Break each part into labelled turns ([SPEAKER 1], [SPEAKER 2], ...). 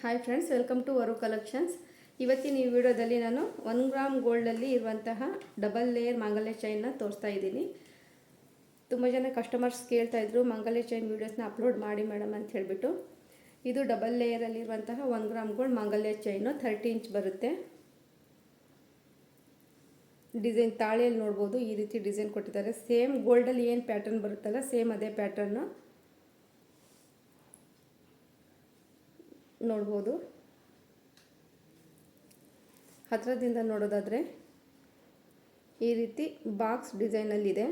[SPEAKER 1] Hi friends welcome to Varu collections ಇವತ್ತಿನ ಈ ವಿಡಿಯೋದಲ್ಲಿ ನಾನು ಒನ್ ಗ್ರಾಮ್ ಗೋಲ್ಡಲ್ಲಿ ಇರುವಂತಹ ಡಬಲ್ ಲೇಯರ್ ಮಾಂಗಲ್ಯ ಚೈನ್ನ ತೋರಿಸ್ತಾ ಇದ್ದೀನಿ. ತುಂಬ ಜನ ಕಸ್ಟಮರ್ಸ್ ಕೇಳ್ತಾ ಇದ್ರು, ಮಂಗಲ್ಯ ಚೈನ್ ವೀಡಿಯೋಸ್ನ ಅಪ್ಲೋಡ್ ಮಾಡಿ ಮೇಡಮ್ ಅಂತ ಹೇಳಿಬಿಟ್ಟು. ಇದು ಡಬಲ್ ಲೇಯರಲ್ಲಿರುವಂತಹ ಒನ್ ಗ್ರಾಮ್ ಗೋಲ್ಡ್ ಮಾಂಗಲ್ಯ ಚೈನು ಥರ್ಟಿ ಇಂಚ್ ಬರುತ್ತೆ. ಡಿಸೈನ್ ತಾಳಿಯಲ್ಲಿ ನೋಡ್ಬೋದು, ಈ ರೀತಿ ಡಿಸೈನ್ ಕೊಟ್ಟಿದ್ದಾರೆ. ಸೇಮ್ ಗೋಲ್ಡಲ್ಲಿ ಏನು ಪ್ಯಾಟರ್ನ್ ಬರುತ್ತಲ್ಲ ಸೇಮ್ ಅದೇ ಪ್ಯಾಟರ್ನು ನೋಡ್ಬೋದು. ಹತ್ತಿರದಿಂದ ನೋಡೋದಾದರೆ ಈ ರೀತಿ ಬಾಕ್ಸ್ ಡಿಸೈನಲ್ಲಿದೆ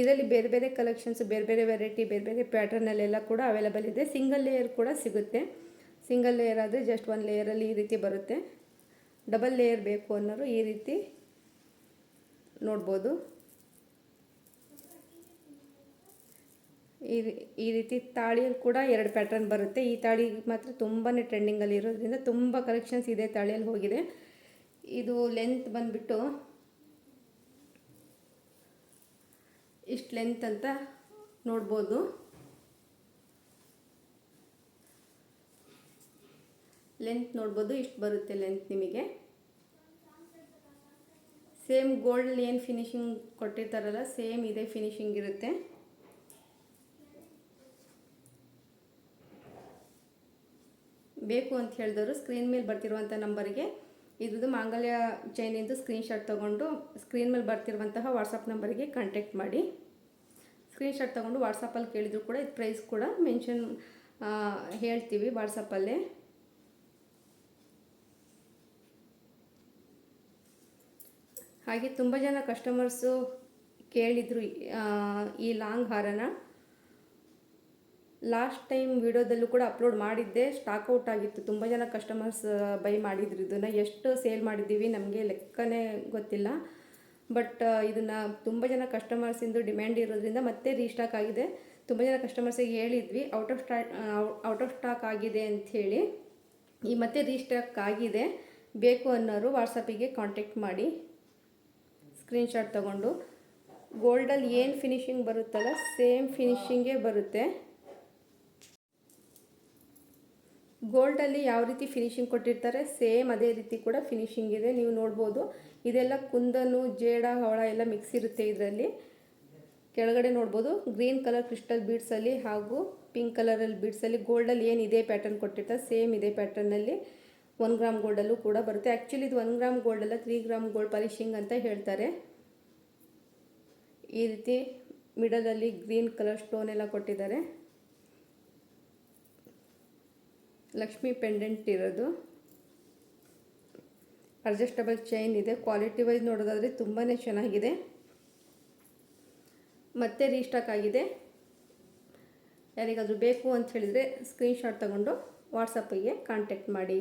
[SPEAKER 1] ಇದರಲ್ಲಿ ಬೇರೆ ಬೇರೆ ಕಲೆಕ್ಷನ್ಸ್ ಬೇರೆ ಬೇರೆ ವೆರೈಟಿ ಬೇರೆ ಬೇರೆ ಪ್ಯಾಟರ್ನಲ್ಲೆಲ್ಲ ಕೂಡ ಅವೈಲಬಲ್ ಇದೆ. ಸಿಂಗಲ್ ಲೇಯರ್ ಕೂಡ ಸಿಗುತ್ತೆ. ಸಿಂಗಲ್ ಲೇಯರ್ ಆದರೆ ಜಸ್ಟ್ ಒಂದು ಲೇಯರಲ್ಲಿ ಈ ರೀತಿ ಬರುತ್ತೆ. ಡಬಲ್ ಲೇಯರ್ ಬೇಕು ಅನ್ನೋರು ಈ ರೀತಿ ನೋಡ್ಬೋದು. ಈ ಈ ರೀತಿ ತಾಳಿಯಲ್ಲಿ ಕೂಡ ಎರಡು ಪ್ಯಾಟರ್ನ್ ಬರುತ್ತೆ. ಈ ತಾಳಿ ಮಾತ್ರ ತುಂಬಾ ಟ್ರೆಂಡಿಂಗಲ್ಲಿ ಇರೋದ್ರಿಂದ ತುಂಬ ಕಲೆಕ್ಷನ್ಸ್ ಇದೆ ತಾಳಿಯಲ್ಲಿ ಹೋಗಿದೆ. ಇದು ಲೆಂತ್ ಬಂದುಬಿಟ್ಟು ಇಷ್ಟು ಲೆಂತ್ ಅಂತ ನೋಡ್ಬೋದು. ಲೆಂತ್ ನೋಡ್ಬೋದು, ಇಷ್ಟು ಬರುತ್ತೆ ಲೆಂತ್ ನಿಮಗೆ. ಸೇಮ್ ಗೋಲ್ಡ್ ಏನು ಫಿನಿಶಿಂಗ್ ಕೊಟ್ಟಿರ್ತಾರಲ್ಲ ಸೇಮ್ ಇದೇ ಫಿನಿಶಿಂಗ್ ಇರುತ್ತೆ. ಬೇಕು ಅಂತ ಹೇಳಿದವರು ಸ್ಕ್ರೀನ್ ಮೇಲೆ ಬರ್ತಿರುವಂಥ ನಂಬರಿಗೆ ಇದ್ರದ್ದು ಮಾಂಗಲ್ಯ ಚೈನಿಂದು ಸ್ಕ್ರೀನ್ಶಾಟ್ ತೊಗೊಂಡು ಸ್ಕ್ರೀನ್ ಮೇಲೆ ಬರ್ತಿರುವಂತಹ ವಾಟ್ಸಪ್ ನಂಬರಿಗೆ ಕಾಂಟ್ಯಾಕ್ಟ್ ಮಾಡಿ. ಸ್ಕ್ರೀನ್ಶಾಟ್ ತೊಗೊಂಡು ವಾಟ್ಸಪ್ಪಲ್ಲಿ ಕೇಳಿದ್ರು ಕೂಡ ಇದು ಪ್ರೈಸ್ ಕೂಡ ಮೆನ್ಷನ್ ಹೇಳ್ತೀವಿ ವಾಟ್ಸಪ್ಪಲ್ಲೇ ಹಾಗೆ ತುಂಬ ಜನ ಕಸ್ಟಮರ್ಸು ಕೇಳಿದರು ಈ ಲಾಂಗ್ ಹಾರನ. ಲಾಸ್ಟ್ ಟೈಮ್ ವಿಡಿಯೋದಲ್ಲೂ ಕೂಡ ಅಪ್ಲೋಡ್ ಮಾಡಿದ್ದೆ. ಸ್ಟಾಕ್ ಔಟ್ ಆಗಿತ್ತು. ತುಂಬ ಜನ ಕಸ್ಟಮರ್ಸ್ ಬೈ ಮಾಡಿದ್ರು. ಇದನ್ನು ಎಷ್ಟು ಸೇಲ್ ಮಾಡಿದ್ದೀವಿ ನಮಗೆ ಲೆಕ್ಕನೇ ಗೊತ್ತಿಲ್ಲ. ಬಟ್ ಇದನ್ನು ತುಂಬ ಜನ ಕಸ್ಟಮರ್ಸಿಂದು ಡಿಮ್ಯಾಂಡ್ ಇರೋದ್ರಿಂದ ಮತ್ತೆ ರೀಸ್ಟಾಕ್ ಆಗಿದೆ. ತುಂಬ ಜನ ಕಸ್ಟಮರ್ಸಿಗೆ ಹೇಳಿದ್ವಿ out of stock out of stock ಆಗಿದೆ ಅಂಥೇಳಿ ಈ ಮತ್ತೆ ರೀಸ್ಟಾಕ್ ಆಗಿದೆ. ಬೇಕು ಅನ್ನೋರು ವಾಟ್ಸಪ್ಪಿಗೆ ಕಾಂಟ್ಯಾಕ್ಟ್ ಮಾಡಿ. ಸ್ಕ್ರೀನ್ಶಾಟ್ ತೊಗೊಂಡು. ಗೋಲ್ಡಲ್ಲಿ ಏನು ಫಿನಿಶಿಂಗ್ ಬರುತ್ತಲ್ಲ ಸೇಮ್ ಫಿನಿಷಿಂಗೇ ಬರುತ್ತೆ. ಗೋಲ್ಡಲ್ಲಿ ಯಾವ ರೀತಿ ಫಿನಿಶಿಂಗ್ ಕೊಟ್ಟಿರ್ತಾರೆ, ಸೇಮ್ ಅದೇ ರೀತಿ ಕೂಡ ಫಿನಿಶಿಂಗ್ ಇದೆ. ನೀವು ನೋಡ್ಬೋದು, ಇದೆಲ್ಲ ಕುಂದನು, ಜೇಡ ಹೊಳ ಎಲ್ಲ ಮಿಕ್ಸ್ ಇರುತ್ತೆ ಇದರಲ್ಲಿ. ಕೆಳಗಡೆ ನೋಡ್ಬೋದು, ಗ್ರೀನ್ ಕಲರ್ ಕ್ರಿಸ್ಟಲ್ ಬೀಡ್ಸಲ್ಲಿ ಹಾಗೂ ಪಿಂಕ್ ಕಲರಲ್ಲಿ ಬೀಡ್ಸಲ್ಲಿ ಗೋಲ್ಡಲ್ಲಿ ಏನು ಇದೇ ಪ್ಯಾಟರ್ನ್ ಕೊಟ್ಟಿರ್ತಾರೆ, ಸೇಮ್ ಇದೇ ಪ್ಯಾಟರ್ನಲ್ಲಿ ಒನ್ ಗ್ರಾಮ್ ಗೋಲ್ಡಲ್ಲೂ ಕೂಡ ಬರುತ್ತೆ. ಆ್ಯಕ್ಚುಲಿ ಇದು ಒನ್ ಗ್ರಾಮ್ ಗೋಲ್ಡಲ್ಲ ತ್ರೀ ಗ್ರಾಮ್ ಗೋಲ್ಡ್ ಪಾಲಿಶಿಂಗ್ ಅಂತ ಹೇಳ್ತಾರೆ. ಈ ರೀತಿ ಮಿಡಲಲ್ಲಿ ಗ್ರೀನ್ ಕಲರ್ ಸ್ಟೋನ್ ಎಲ್ಲ ಕೊಟ್ಟಿದ್ದಾರೆ. ಲಕ್ಷ್ಮಿ ಪೆಂಡೆಂಟ್ ಇರೋದು. ಅಡ್ಜಸ್ಟಬಲ್ ಚೈನ್ ಇದೆ. ಕ್ವಾಲಿಟಿ ವೈಸ್ ನೋಡೋದಾದರೆ ತುಂಬಾ ಚೆನ್ನಾಗಿದೆ. ಮತ್ತೆ ರೀಸ್ಟಾಕ್ ಆಗಿದೆ. ಯಾರಿಗಾದರೂ ಬೇಕು ಅಂತ ಹೇಳಿದರೆ ಸ್ಕ್ರೀನ್ಶಾಟ್ ತಗೊಂಡು ವಾಟ್ಸಪ್ಪಿಗೆ ಕಾಂಟ್ಯಾಕ್ಟ್ ಮಾಡಿ.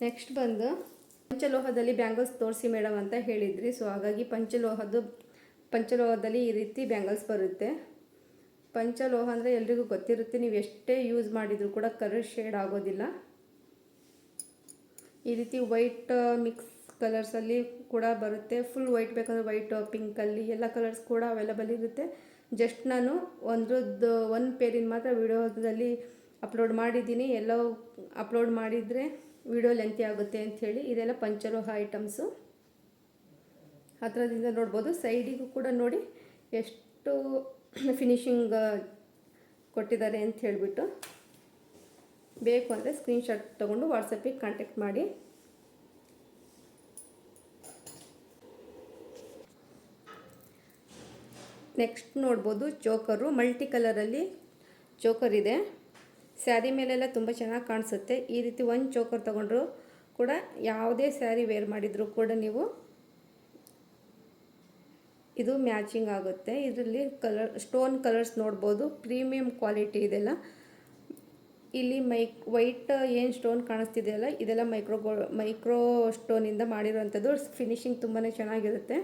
[SPEAKER 1] ನೆಕ್ಸ್ಟ್ ಬಂದು ಪಂಚಲೋಹದಲ್ಲಿ ಬ್ಯಾಂಗಲ್ಸ್ ತೋರಿಸಿ ಮೇಡಮ್ ಅಂತ ಹೇಳಿದ್ರಿ. ಸೊ ಹಾಗಾಗಿ ಪಂಚಲೋಹದ್ದು, ಪಂಚಲೋಹದಲ್ಲಿ ಈ ರೀತಿ ಬ್ಯಾಂಗಲ್ಸ್ ಬರುತ್ತೆ. ಪಂಚಲೋಹ ಅಂದರೆ ಎಲ್ರಿಗೂ ಗೊತ್ತಿರುತ್ತೆ, ನೀವು ಎಷ್ಟೇ ಯೂಸ್ ಮಾಡಿದರೂ ಕೂಡ ಕಲರ್ ಶೇಡ್ ಆಗೋದಿಲ್ಲ. ಈ ರೀತಿ ವೈಟ್ ಮಿಕ್ಸ್ ಕಲರ್ಸಲ್ಲಿ ಕೂಡ ಬರುತ್ತೆ. ಫುಲ್ ವೈಟ್ ಬೇಕಂದ್ರೆ ವೈಟ್ ಪಿಂಕಲ್ಲಿ ಎಲ್ಲ ಕಲರ್ಸ್ ಕೂಡ ಅವೈಲಬಲ್ ಇರುತ್ತೆ. ಜಸ್ಟ್ ನಾನು ಒಂದ್ರದ್ದು, ಒಂದು ಪೇರಿನ ಮಾತ್ರ ವಿಡಿಯೋದಲ್ಲಿ ಅಪ್ಲೋಡ್ ಮಾಡಿದ್ದೀನಿ. ಎಲ್ಲ ಅಪ್ಲೋಡ್ ಮಾಡಿದರೆ ವಿಡಿಯೋ ಲೆಂತಿ ಆಗುತ್ತೆ ಅಂಥೇಳಿ ಇದೆಲ್ಲ ಪಂಚಲೋಹ ಐಟಮ್ಸು ಹತ್ರದಿಂದ ನೋಡ್ಬೋದು. ಸೈಡಿಗೂ ಕೂಡ ನೋಡಿ ಎಷ್ಟು ಫಿನಿಶಿಂಗ್ ಕೊಟ್ಟಿದ್ದಾರೆ ಅಂತ ಹೇಳಿಬಿಟ್ಟು. ಬೇಕು ಅಂದರೆ ಸ್ಕ್ರೀನ್ಶಾಟ್ ತೊಗೊಂಡು ವಾಟ್ಸಪ್ಪಿಗೆ ಕಾಂಟ್ಯಾಕ್ಟ್ ಮಾಡಿ. ನೆಕ್ಸ್ಟ್ ನೋಡ್ಬೋದು ಚೋಕರು ಮಲ್ಟಿ ಕಲರಲ್ಲಿ ಚೋಕರ್ ಇದೆ. ಸ್ಯಾರಿ ಮೇಲೆಲ್ಲ ತುಂಬ ಚೆನ್ನಾಗಿ ಕಾಣಿಸುತ್ತೆ. ಈ ರೀತಿ ಒಂದು ಚೋಕರ್ ತೊಗೊಂಡ್ರು ಕೂಡ ಯಾವುದೇ ಸ್ಯಾರಿ ವೇರ್ ಮಾಡಿದರೂ ಕೂಡ ನೀವು ಇದು ಮ್ಯಾಚಿಂಗ್ ಆಗುತ್ತೆ. ಇದರಲ್ಲಿ ಕಲರ್, ಸ್ಟೋನ್ ಕಲರ್ಸ್ ನೋಡ್ಬೋದು. ಪ್ರೀಮಿಯಂ ಕ್ವಾಲಿಟಿ ಇದೆಲ್ಲ. ಇಲ್ಲಿ ಮೈಕ್, ವೈಟ್ ಏನು ಸ್ಟೋನ್ ಕಾಣಿಸ್ತಿದೆಯಲ್ಲ ಇದೆಲ್ಲ ಮೈಕ್ರೋ ಗೋ, ಮೈಕ್ರೋ ಸ್ಟೋನಿಂದ ಮಾಡಿರೋವಂಥದ್ದು. ಫಿನಿಶಿಂಗ್ ತುಂಬಾ ಚೆನ್ನಾಗಿರುತ್ತೆ.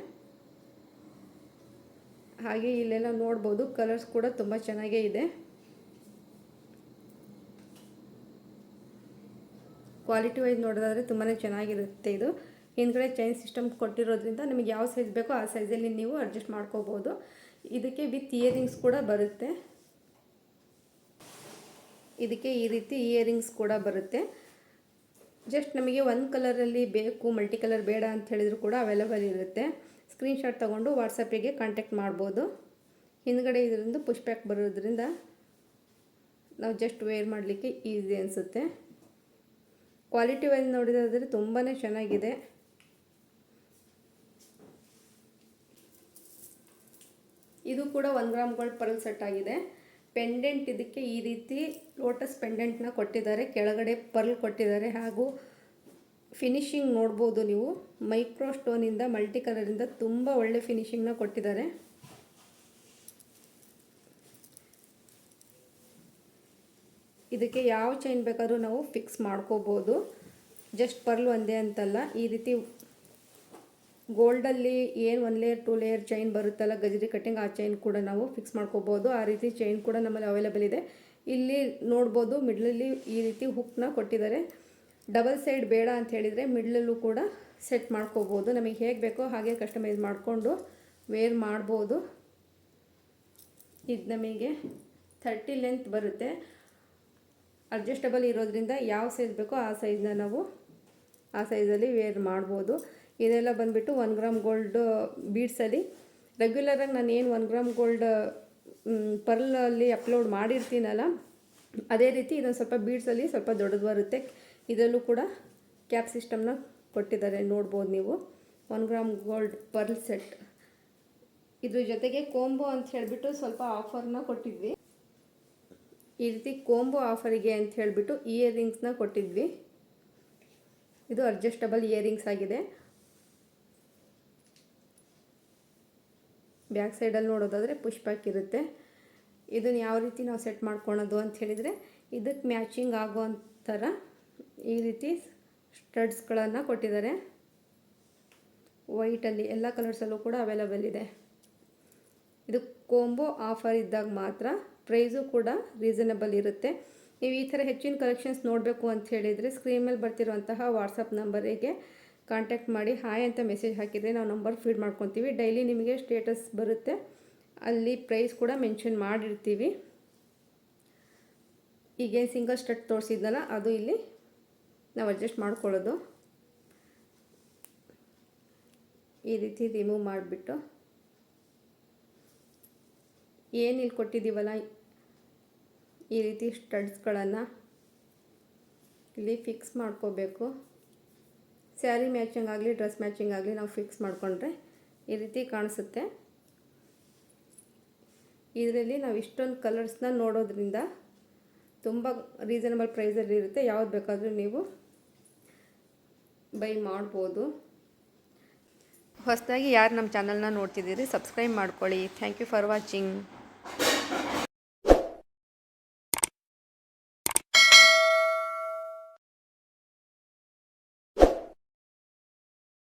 [SPEAKER 1] ಹಾಗೆ ಇಲ್ಲೆಲ್ಲ ನೋಡ್ಬೋದು. ಕಲರ್ಸ್ ಕೂಡ ತುಂಬ ಚೆನ್ನಾಗೇ ಇದೆ. ಕ್ವಾಲಿಟಿ ವೈಸ್ ನೋಡೋದಾದರೆ ತುಂಬಾ ಚೆನ್ನಾಗಿರುತ್ತೆ ಇದು. ಹಿಂದ್ಗಡೆ ಚೈನ್ ಸಿಸ್ಟಮ್ ಕೊಟ್ಟಿರೋದ್ರಿಂದ ನಿಮಗೆ ಯಾವ ಸೈಜ್ ಬೇಕೋ ಆ ಸೈಜಲ್ಲಿ ನೀವು ಅಡ್ಜಸ್ಟ್ ಮಾಡ್ಕೋಬೋದು. ಇದಕ್ಕೆ ವಿತ್ ಇಯರಿಂಗ್ಸ್ ಕೂಡ ಬರುತ್ತೆ. ಇದಕ್ಕೆ ಈ ರೀತಿ ಇಯರಿಂಗ್ಸ್ ಕೂಡ ಬರುತ್ತೆ. ಜಸ್ಟ್ ನಮಗೆ ಒಂದು ಕಲರಲ್ಲಿ ಬೇಕು ಮಲ್ಟಿ ಕಲರ್ ಬೇಡ ಅಂತ ಹೇಳಿದ್ರು ಕೂಡ ಅವೈಲೇಬಲ್ ಇರುತ್ತೆ. ಸ್ಕ್ರೀನ್ಶಾಟ್ ತೊಗೊಂಡು ವಾಟ್ಸಪ್ಪಿಗೆ ಕಾಂಟ್ಯಾಕ್ಟ್ ಮಾಡ್ಬೋದು. ಹಿಂದ್ಗಡೆ ಇದರಿಂದ ಪುಷ್ ಬ್ಯಾಕ್ ಬರೋದ್ರಿಂದ ನಾವು ಜಸ್ಟ್ ವೇರ್ ಮಾಡಲಿಕ್ಕೆ ಈಸಿ ಅನಿಸುತ್ತೆ. ಕ್ವಾಲಿಟಿ ವೈಸ್ ನೋಡಿದ್ರೆ ತುಂಬಾ ಚೆನ್ನಾಗಿದೆ ಇದು ಕೂಡ ಒಂದು ಗ್ರಾಮ್ ಗೋಲ್ಡ್ ಪರ್ಲ್ ಸೆಟ್ ಆಗಿದೆ. ಪೆಂಡೆಂಟ್ ಇದಕ್ಕೆ ಈ ರೀತಿ ಲೋಟಸ್ ಪೆಂಡೆಂಟ್ನ ಕೊಟ್ಟಿದ್ದಾರೆ. ಕೆಳಗಡೆ ಪರ್ಲ್ ಕೊಟ್ಟಿದ್ದಾರೆ. ಹಾಗೂ ಫಿನಿಶಿಂಗ್ ನೋಡ್ಬೋದು ನೀವು. ಮೈಕ್ರೋ ಸ್ಟೋನಿಂದ ಮಲ್ಟಿ ಕಲರಿಂದ ತುಂಬ ಒಳ್ಳೆ ಫಿನಿಶಿಂಗ್ನ ಕೊಟ್ಟಿದ್ದಾರೆ. ಇದಕ್ಕೆ ಯಾವ ಚೈನ್ ಬೇಕಾದರೂ ನಾವು ಫಿಕ್ಸ್ ಮಾಡ್ಕೋಬೋದು. ಜಸ್ಟ್ ಪರ್ಲ್ ಒಂದೇ ಅಂತಲ್ಲ. ಈ ರೀತಿ ಗೋಲ್ಡಲ್ಲಿ ಏನು one layer two layer chain ಬರುತ್ತಲ್ಲ, ಗಜರಿ ಕಟ್ಟಿಂಗ್ ಆ ಚೈನ್ ಕೂಡ ನಾವು ಫಿಕ್ಸ್ ಮಾಡ್ಕೋಬೋದು. ಆ ರೀತಿ ಚೈನ್ ಕೂಡ ನಮ್ಮಲ್ಲಿ ಅವೈಲೇಬಲ್ ಇದೆ. ಇಲ್ಲಿ ನೋಡ್ಬೋದು ಮಿಡ್ಲಲ್ಲಿ ಈ ರೀತಿ ಹುಕ್ನ ಕೊಟ್ಟಿದ್ದಾರೆ. ಡಬಲ್ ಸೈಡ್ ಬೇಡ ಅಂತ ಹೇಳಿದರೆ ಮಿಡ್ಲಲ್ಲೂ ಕೂಡ ಸೆಟ್ ಮಾಡ್ಕೋಬೋದು. ನಮಗೆ ಹೇಗೆ ಬೇಕೋ ಹಾಗೆ ಕಸ್ಟಮೈಸ್ ಮಾಡಿಕೊಂಡು ವೇರ್ ಮಾಡ್ಬೋದು. ಇದು ನಮಗೆ ಥರ್ಟಿ ಲೆಂತ್ ಬರುತ್ತೆ. ಅಡ್ಜಸ್ಟಬಲ್ ಇರೋದ್ರಿಂದ ಯಾವ ಸೈಜ್ ಬೇಕೋ ಆ ಸೈಜ್ನ ನಾವು ಆ ಸೈಜಲ್ಲಿ ವೇರ್ ಮಾಡ್ಬೋದು. ಇದೆಲ್ಲ ಬಂದುಬಿಟ್ಟು ಒನ್ ಗ್ರಾಮ್ ಗೋಲ್ಡ್ ಬೀಡ್ಸಲ್ಲಿ ರೆಗ್ಯುಲರಾಗಿ ನಾನು ಏನು ಒನ್ ಗ್ರಾಮ್ ಗೋಲ್ಡ್ ಪರ್ಲಲ್ಲಿ ಅಪ್ಲೋಡ್ ಮಾಡಿರ್ತೀನಲ್ಲ, ಅದೇ ರೀತಿ ಇದೊಂದು ಸ್ವಲ್ಪ ಬೀಡ್ಸಲ್ಲಿ ಸ್ವಲ್ಪ ದೊಡ್ಡದು ಬರುತ್ತೆ. ಇದರಲ್ಲೂ ಕೂಡ ಕ್ಯಾಪ್ ಸಿಸ್ಟಮ್ನ ಕೊಟ್ಟಿದ್ದಾರೆ, ನೋಡ್ಬೋದು ನೀವು. One gram gold pearl set ಇದ್ರ ಜೊತೆಗೆ ಕೋಂಬೋ ಅಂತ ಹೇಳಿಬಿಟ್ಟು ಸ್ವಲ್ಪ ಆಫರ್ನ ಕೊಟ್ಟಿದ್ವಿ. ಈ ರೀತಿ ಕೋಂಬೋ ಆಫರಿಗೆ ಅಂತ ಹೇಳಿಬಿಟ್ಟು ಇಯರಿಂಗ್ಸ್ನ ಕೊಟ್ಟಿದ್ವಿ. ಇದು ಅಡ್ಜಸ್ಟಬಲ್ ಇಯರಿಂಗ್ಸ್ ಆಗಿದೆ. ಬ್ಯಾಕ್ ಸೈಡಲ್ಲಿ ನೋಡೋದಾದರೆ ಪುಷ್ ಬ್ಯಾಕ್ ಇರುತ್ತೆ ಇದನ್ನು ಯಾವ ರೀತಿ ನಾವು ಸೆಟ್ ಮಾಡ್ಕೊಳೋದು ಅಂತ ಹೇಳಿದರೆ ಇದಕ್ಕೆ ಮ್ಯಾಚಿಂಗ್ ಆಗೋ ಥರ ಈ ರೀತಿ ಸ್ಟಡ್ಸ್ಗಳನ್ನು ಕೊಟ್ಟಿದ್ದಾರೆ. ವೈಟಲ್ಲಿ ಎಲ್ಲ ಕಲರ್ಸಲ್ಲೂ ಕೂಡ ಅವೈಲೇಬಲ್ ಇದೆ. ಇದು ಕೋಂಬೋ ಆಫರ್ ಇದ್ದಾಗ ಮಾತ್ರ ಪ್ರೈಸು ಕೂಡ ರೀಸನಬಲ್ ಇರುತ್ತೆ. ನೀವು ಈ ಥರ ಹೆಚ್ಚಿನ ಕಲೆಕ್ಷನ್ಸ್ ನೋಡಬೇಕು ಅಂತ ಹೇಳಿದರೆ ಸ್ಕ್ರೀನ್ ಮೇಲೆ ಬರ್ತಿರುವಂತಹ ವಾಟ್ಸಪ್ ನಂಬರಿಗೆ ಕಾಂಟ್ಯಾಕ್ಟ್ ಮಾಡಿ ಹಾಯ್ ಅಂತ ಮೆಸೇಜ್ ಹಾಕಿದರೆ ನಾವು ನಂಬರ್ ಫೀಡ್ ಮಾಡ್ಕೊತೀವಿ. ಡೈಲಿ ನಿಮಗೆ ಸ್ಟೇಟಸ್ ಬರುತ್ತೆ. ಅಲ್ಲಿ ಪ್ರೈಸ್ ಕೂಡ ಮೆನ್ಷನ್ ಮಾಡಿರ್ತೀವಿ. ಈಗೇನು ಸಿಂಗಲ್ ಸ್ಟಟ್ ತೋರಿಸಿದ್ನಲ್ಲ, ಅದು ಇಲ್ಲಿ ನಾವು ಅಡ್ಜಸ್ಟ್ ಮಾಡ್ಕೊಳ್ಳೋದು. ಈ ರೀತಿ ರಿಮೂವ್ ಮಾಡಿಬಿಟ್ಟು. ಏನು ಇಲ್ಲಿ ಕೊಟ್ಟಿದ್ದೀವಲ್ಲ ಈ ರೀತಿ ಸ್ಟಡ್ಸ್ಗಳನ್ನು ಇಲ್ಲಿ ಫಿಕ್ಸ್ ಮಾಡ್ಕೋಬೇಕು. ಸ್ಯಾರಿ ಮ್ಯಾಚಿಂಗ್ ಆಗಲಿ, ಡ್ರೆಸ್ ಮ್ಯಾಚಿಂಗ್ ಆಗಲಿ ನಾವು ಫಿಕ್ಸ್ ಮಾಡಿಕೊಂಡ್ರೆ ಈ ರೀತಿ ಕಾಣಿಸುತ್ತೆ. ಇದರಲ್ಲಿ ನಾವು ಇಷ್ಟೊಂದು ಕಲರ್ಸ್ನ ನೋಡೋದ್ರಿಂದ ತುಂಬ ರೀಸನಬಲ್ ಪ್ರೈಸಲ್ಲಿ ಇರುತ್ತೆ. ಯಾವ್ದು ಬೇಕಾದರೂ ನೀವು ಬೈ ಮಾಡ್ಬೋದು. ಹೊಸದಾಗಿ ಯಾರು ನಮ್ಮ ಚಾನಲ್ನ ನೋಡ್ತಿದ್ದೀರಿ, ಸಬ್ಸ್ಕ್ರೈಬ್ ಮಾಡ್ಕೊಳ್ಳಿ. Thank you for watching